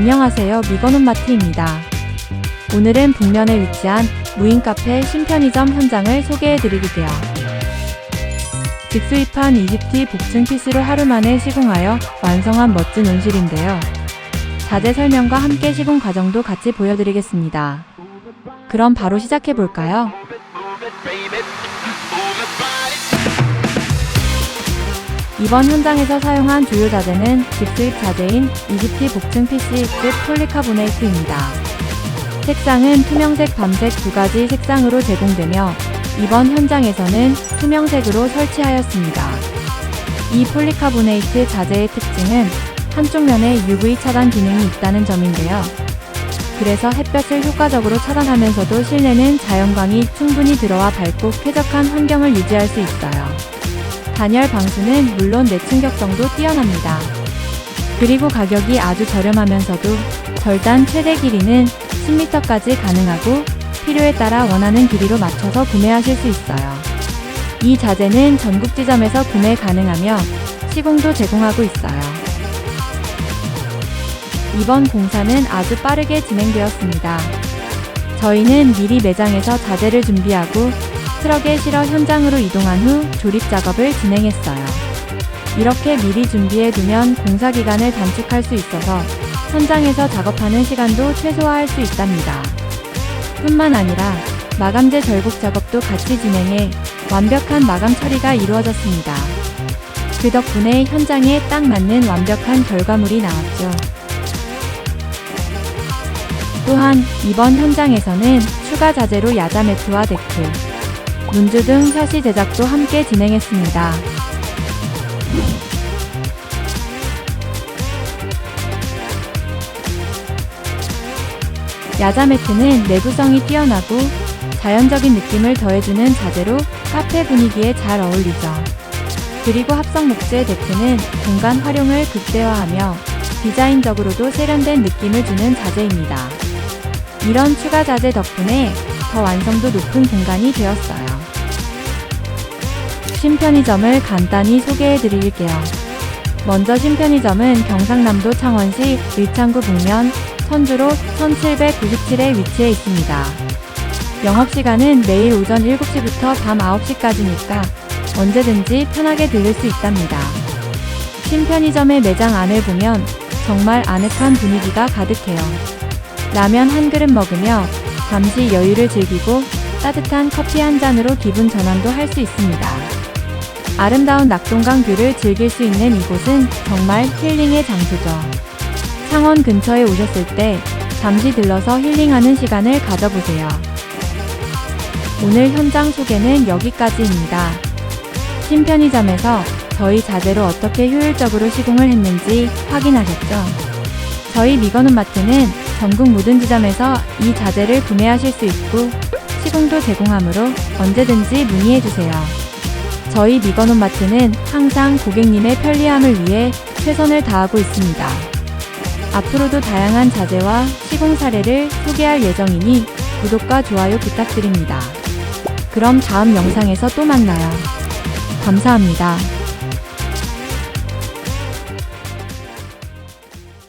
안녕하세요. 미건홈마트입니다. 오늘은 북면에 위치한 무인 카페 신편의점 현장을 소개해 드릴게요. 직수입한 이집티 복층 피스로 하루 만에 시공하여 완성한 멋진 온실인데요. 자재 설명과 함께 시공 과정도 같이 보여드리겠습니다. 그럼 바로 시작해 볼까요? 이번 현장에서 사용한 주요 자재는 직수입 자재인 이집티 복층 PC 즉 폴리카보네이트입니다. 색상은 투명색, 밤색 두 가지 색상으로 제공되며 이번 현장에서는 투명색으로 설치하였습니다. 이 폴리카보네이트 자재의 특징은 한쪽 면에 UV 차단 기능이 있다는 점인데요. 그래서 햇볕을 효과적으로 차단하면서도 실내는 자연광이 충분히 들어와 밝고 쾌적한 환경을 유지할 수 있어요. 단열 방수는 물론 내충격성도 뛰어납니다. 그리고 가격이 아주 저렴하면서도 절단 최대 길이는 10m까지 가능하고 필요에 따라 원하는 길이로 맞춰서 구매하실 수 있어요. 이 자재는 전국 지점에서 구매 가능하며 시공도 제공하고 있어요. 이번 공사는 아주 빠르게 진행되었습니다. 저희는 미리 매장에서 자재를 준비하고 트럭에 실어 현장으로 이동한 후 조립 작업을 진행했어요. 이렇게 미리 준비해 두면 공사 기간을 단축할 수 있어서 현장에서 작업하는 시간도 최소화할 수 있답니다. 뿐만 아니라 마감재 절곡 작업도 같이 진행해 완벽한 마감 처리가 이루어졌습니다. 그 덕분에 현장에 딱 맞는 완벽한 결과물이 나왔죠. 또한 이번 현장에서는 추가 자재로 야자 매트와 데크, 문주 등 샤시 제작도 함께 진행했습니다. 야자 매트는 내구성이 뛰어나고 자연적인 느낌을 더해주는 자재로 카페 분위기에 잘 어울리죠. 그리고 합성 목재 데크는 공간 활용을 극대화하며 디자인적으로도 세련된 느낌을 주는 자재입니다. 이런 추가 자재 덕분에 더 완성도 높은 공간이 되었어요. 신편의점을 간단히 소개해 드릴게요. 먼저 신편의점은 경상남도 창원시 의창구 북면 천주로 1797에 위치해 있습니다. 영업시간은 매일 오전 7시부터 밤 9시까지니까 언제든지 편하게 들릴 수 있답니다. 신편의점의 매장 안을 보면 정말 아늑한 분위기가 가득해요. 라면 한 그릇 먹으며 잠시 여유를 즐기고 따뜻한 커피 한 잔으로 기분 전환도 할 수 있습니다. 아름다운 낙동강 뷰를 즐길 수 있는 이곳은 정말 힐링의 장소죠. 창원 근처에 오셨을 때 잠시 들러서 힐링하는 시간을 가져보세요. 오늘 현장 소개는 여기까지입니다. 신편의점에서 저희 자재로 어떻게 효율적으로 시공을 했는지 확인하셨죠? 저희 미건훈 마트는 전국 모든 지점에서 이 자재를 구매하실 수 있고 시공도 제공하므로 언제든지 문의해 주세요. 저희 미건홈 마트는 항상 고객님의 편리함을 위해 최선을 다하고 있습니다. 앞으로도 다양한 자재와 시공 사례를 소개할 예정이니 구독과 좋아요 부탁드립니다. 그럼 다음 영상에서 또 만나요. 감사합니다.